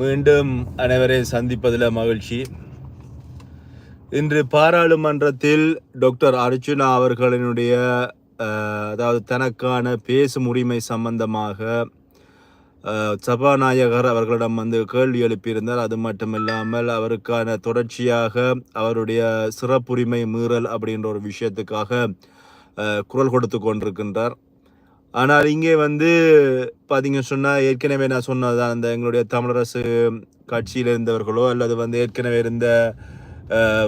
மீண்டும் அனைவரையும் சந்திப்பதில் மகிழ்ச்சி. இன்று பாராளுமன்றத்தில் டாக்டர் அர்ஜுனா அவர்களினுடைய அதாவது தனக்கான பேசும் உரிமை சம்பந்தமாக சபாநாயகர் அவர்களிடம் வந்து கேள்வி எழுப்பியிருந்தார். அது மட்டுமில்லாமல் அவருக்கான தொடர்ச்சியாக அவருடைய சிறப்புரிமை மீறல் அப்படின்ற ஒரு விஷயத்துக்காக குரல் கொடுத்து கொண்டிருக்கின்றார். ஆனால் இங்கே வந்து பார்த்தீங்க சொன்னால் ஏற்கனவே நான் சொன்னதுதான் அந்த எங்களுடைய தமிழரசு கட்சியில் இருந்தவர்களோ அல்லது வந்து ஏற்கனவே இருந்த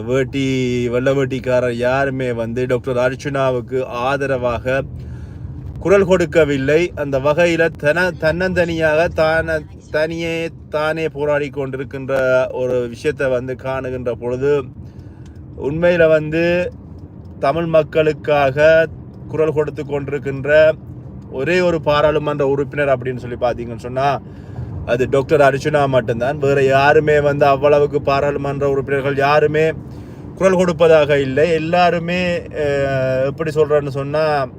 வேட்டி வெள்ள வேட்டிக்காரர் யாருமே வந்து டாக்டர் அர்ச்சுனாவுக்கு ஆதரவாக குரல் கொடுக்கவில்லை. அந்த வகையில் தன தன்னந்தனியாக தான தனியே தானே போராடி கொண்டிருக்கின்ற ஒரு விஷயத்தை வந்து காணுகின்ற பொழுது உண்மையில் வந்து தமிழ் மக்களுக்காக குரல் கொடுத்து கொண்டிருக்கின்ற ஒரே ஒரு பாராளுமன்ற உறுப்பினர் அப்படின்னு சொல்லி பார்த்தீங்கன்னு சொன்னால் அது டாக்டர் அர்ஜுனா மட்டும்தான். வேறு யாருமே வந்து அவ்வளவுக்கு பாராளுமன்ற உறுப்பினர்கள் யாருமே குரல் கொடுப்பதாக இல்லை. எல்லாருமே எப்படி சொல்கிறேன்னு சொன்னால்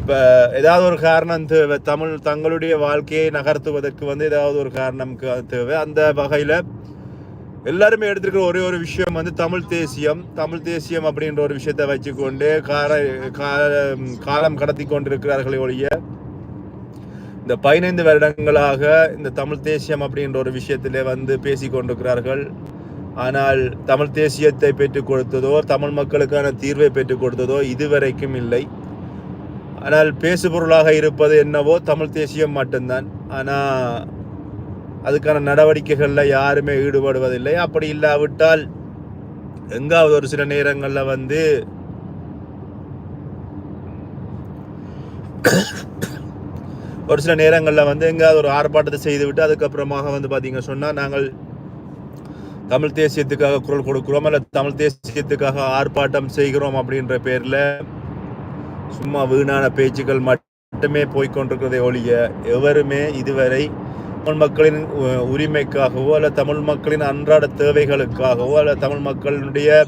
இப்போ ஏதாவது ஒரு காரணம் தேவை. தமிழ் தங்களுடைய வாழ்க்கையை நகர்த்துவதற்கு வந்து ஏதாவது ஒரு காரணம் தேவை. அந்த வகையில் எல்லாருமே எடுத்துருக்கிற ஒரே ஒரு விஷயம் வந்து தமிழ் தேசியம் தமிழ் தேசியம் அப்படின்ற ஒரு விஷயத்தை வச்சுக்கொண்டு கார காலம் காலம் கடத்தி கொண்டிருக்கிறார்களே ஒழிய இந்த பதினைந்து வருடங்களாக இந்த தமிழ் தேசியம் அப்படின்ற ஒரு விஷயத்திலே வந்து பேசி கொண்டிருக்கிறார்கள். ஆனால் தமிழ் தேசியத்தை பெற்றுக் கொடுத்ததோ தமிழ் மக்களுக்கான தீர்வை பெற்றுக் கொடுத்ததோ இதுவரைக்கும் இல்லை. ஆனால் பேசுபொருளாக இருப்பது என்னவோ தமிழ் தேசியம் மட்டும்தான். ஆனால் அதுக்கான நடவடிக்கைகளில் யாருமே ஈடுபடுவதில்லை. அப்படி இல்லாவிட்டால் எங்காவது ஒரு சில நேரங்களில் வந்து ஒரு சில நேரங்களில் வந்து எங்காவது ஒரு ஆர்ப்பாட்டத்தை செய்துவிட்டு அதுக்கப்புறமாக வந்து பார்த்தீங்க சொன்னால் நாங்கள் தமிழ் தேசியத்துக்காக குரல் கொடுக்குறோம் இல்லை தமிழ் தேசியத்துக்காக ஆர்ப்பாட்டம் செய்கிறோம் அப்படின்ற பேரில் சும்மா வீணான பேச்சுக்கள் மட்டுமே போய்க்கொண்டிருக்கிறதை ஒழிய எவருமே இதுவரை தமிழ் மக்களின் உ- உரிமைக்காகவோ அல்ல தமிழ் மக்களின் அன்றாட தேவைகளுக்காகவோ அல்ல தமிழ் மக்களினுடைய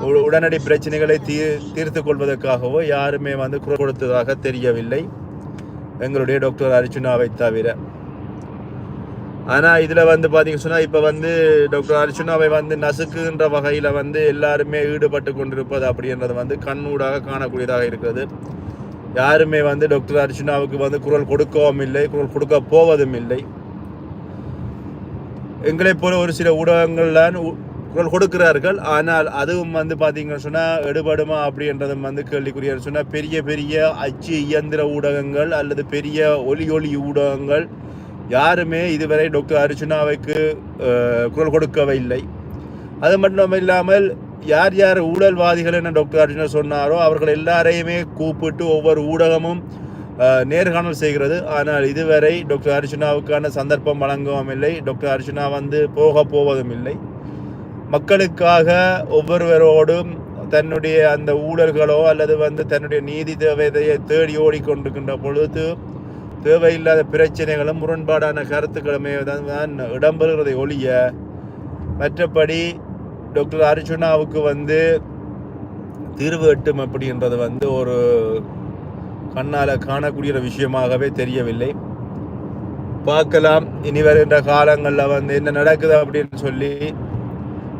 உ- உடனடி பிரச்சனைகளை தீ தீர்த்து கொள்வதற்காகவோ யாருமே வந்து குரல் கொடுத்ததாக தெரியவில்லை. எங்களுடைய டாக்டர் அர்ஜுனாவை தவிர. ஆனால் இதில் வந்து பார்த்தீங்க சொன்னால் இப்போ வந்து டாக்டர் அர்ஜுனாவை வந்து நசுக்குன்ற வகையில் வந்து எல்லாருமே ஈடுபட்டு கொண்டிருப்பது அப்படின்றது வந்து கண்ணூடாக காணக்கூடியதாக இருக்கிறது. யாருமே வந்து டாக்டர் அர்ஜுனாவுக்கு வந்து குரல் கொடுக்கவும் இல்லை குரல் கொடுக்க போவதும் இல்லை. எங்களைப் போல ஒரு சில ஊடகங்கள்லாம் உ- குரல் கொடுக்கிறார்கள். ஆனால் அதுவும் வந்து பார்த்தீங்கன்னு சொன்னால் எடுபடுமா அப்படின்றதும் வந்து கேள்விக்குரிய சொன்னால் பெரிய பெரிய அச்சு இயந்திர ஊடகங்கள் அல்லது பெரிய ஒலி ஒலி ஊடகங்கள் யாருமே இதுவரை டாக்டர் அர்ச்சுனாவுக்கு குரல் கொடுக்கவே இல்லை. அது மட்டும் இல்லாமல் யார் யார் ஊழல்வாதிகள் என்ன டாக்டர் அர்ஜுனா சொன்னாரோ அவர்கள் எல்லாரையுமே கூப்பிட்டு ஒவ்வொரு ஊடகமும் நேர்காணல் செய்கிறது. ஆனால் இதுவரை டாக்டர் அர்ஜுனாவுக்கான சந்தர்ப்பம் வழங்கவும் இல்லை டாக்டர் அர்ஜுனா வந்து போக போவதும் இல்லை மக்களுக்காக ஒவ்வொருவரோடும் தன்னுடைய அந்த ஊழல்களோ அல்லது வந்து தன்னுடைய நீதி தேவையை தேடி ஓடிக்கொண்டிருக்கின்ற பொழுது தேவையில்லாத பிரச்சனைகளும் முரண்பாடான கருத்துக்களுமே தான் தான் இடம்பெறுகிறதை ஒழிய மற்றபடி டாக்டர் அர்ஜுனாவுக்கு வந்து தீர்வு எட்டும் அப்படின்றது வந்து ஒரு கண்ணால் காணக்கூடிய ஒரு விஷயமாகவே தெரியவில்லை. பார்க்கலாம். இனி வருகின்ற காலங்களில் வந்து என்ன நடக்குது அப்படின்னு சொல்லி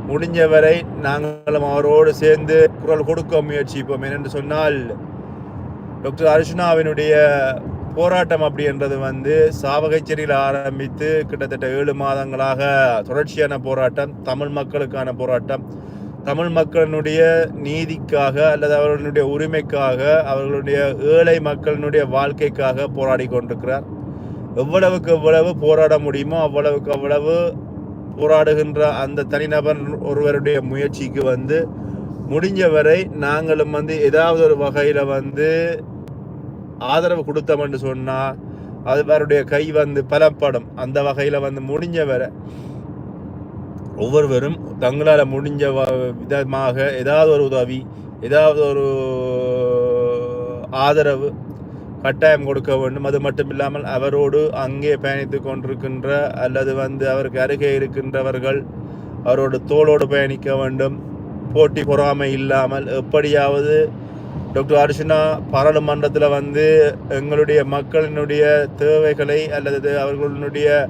முடிஞ்சவரை நாங்களும் அவரோடு சேர்ந்து குரல் கொடுக்க முயற்சிப்போம். ஏனென்று சொன்னால் டாக்டர் அர்ஜுனாவினுடைய போராட்டம் அப்படின்றது வந்து சாவகச்சேரியில் ஆரம்பித்து கிட்டத்தட்ட ஏழு மாதங்களாக தொடர்ச்சியான போராட்டம் தமிழ் மக்களுக்கான போராட்டம் தமிழ் மக்களினுடைய நீதிக்காக அல்லது அவர்களுடைய உரிமைக்காக அவர்களுடைய ஏழை மக்களினுடைய வாழ்க்கைக்காக போராடி கொண்டிருக்கிறார். எவ்வளவுக்கு எவ்வளவு போராட முடியுமோ அவ்வளவுக்கு அவ்வளவு போராடுகின்ற அந்த தனிநபர் ஒருவருடைய முயற்சிக்கு வந்து முடிஞ்சவரை நாங்களும் வந்து ஏதாவது ஒரு வகையில் வந்து ஆதரவு கொடுத்தோம்னு சொன்னால் அது அவருடைய கை வந்து பலப்படும். அந்த வகையில் வந்து முடிஞ்சவரை ஒவ்வொருவரும் தங்களால் முடிஞ்ச வ- விதமாக ஏதாவது ஒரு உதவி ஏதாவது ஒரு ஆதரவு கட்டாயம் கொடுக்க வேண்டும். அது மட்டும் இல்லாமல் அவரோடு அங்கே பயணித்து கொண்டிருக்கின்ற அல்லது வந்து அவருக்கு அருகே இருக்கின்றவர்கள் அவரோடு தோளோடு பயணிக்க வேண்டும். போட்டி பொறாமை இல்லாமல் எப்படியாவது டாக்டர் அர்ஜுனா பாராளுமன்றத்தில் வந்து எங்களுடைய மக்களினுடைய தேவைகளை அல்லது அவர்களுடைய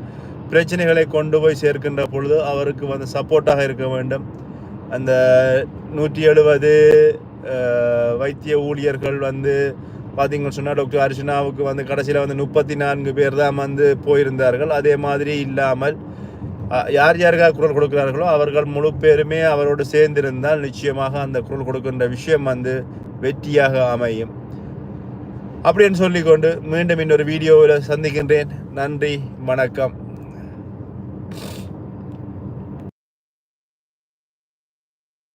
பிரச்சனைகளை கொண்டு போய் சேர்க்கின்ற பொழுது அவருக்கு வந்து சப்போர்ட்டாக இருக்க வேண்டும். அந்த நூற்றி எழுபது வைத்திய ஊழியர்கள் வந்து பார்த்தீங்கன்னு சொன்னால் டாக்டர் அர்ச்சனாவுக்கு வந்து கடைசியில் வந்து முப்பத்தி நான்கு பேர் தான் வந்து போயிருந்தார்கள். அதே மாதிரி இல்லாமல் யார் யாருக்காக குரல் கொடுக்கிறார்களோ அவர்கள் முழு பேருமே அவரோடு சேர்ந்திருந்தால் நிச்சயமாக அந்த குரல் கொடுக்கின்ற விஷயம் வந்து வெற்றியாக அமையும். அப்படின்னு சொல்லிக்கொண்டு மீண்டும் இன்னொரு வீடியோவில் சந்திக்கின்றேன். நன்றி வணக்கம்.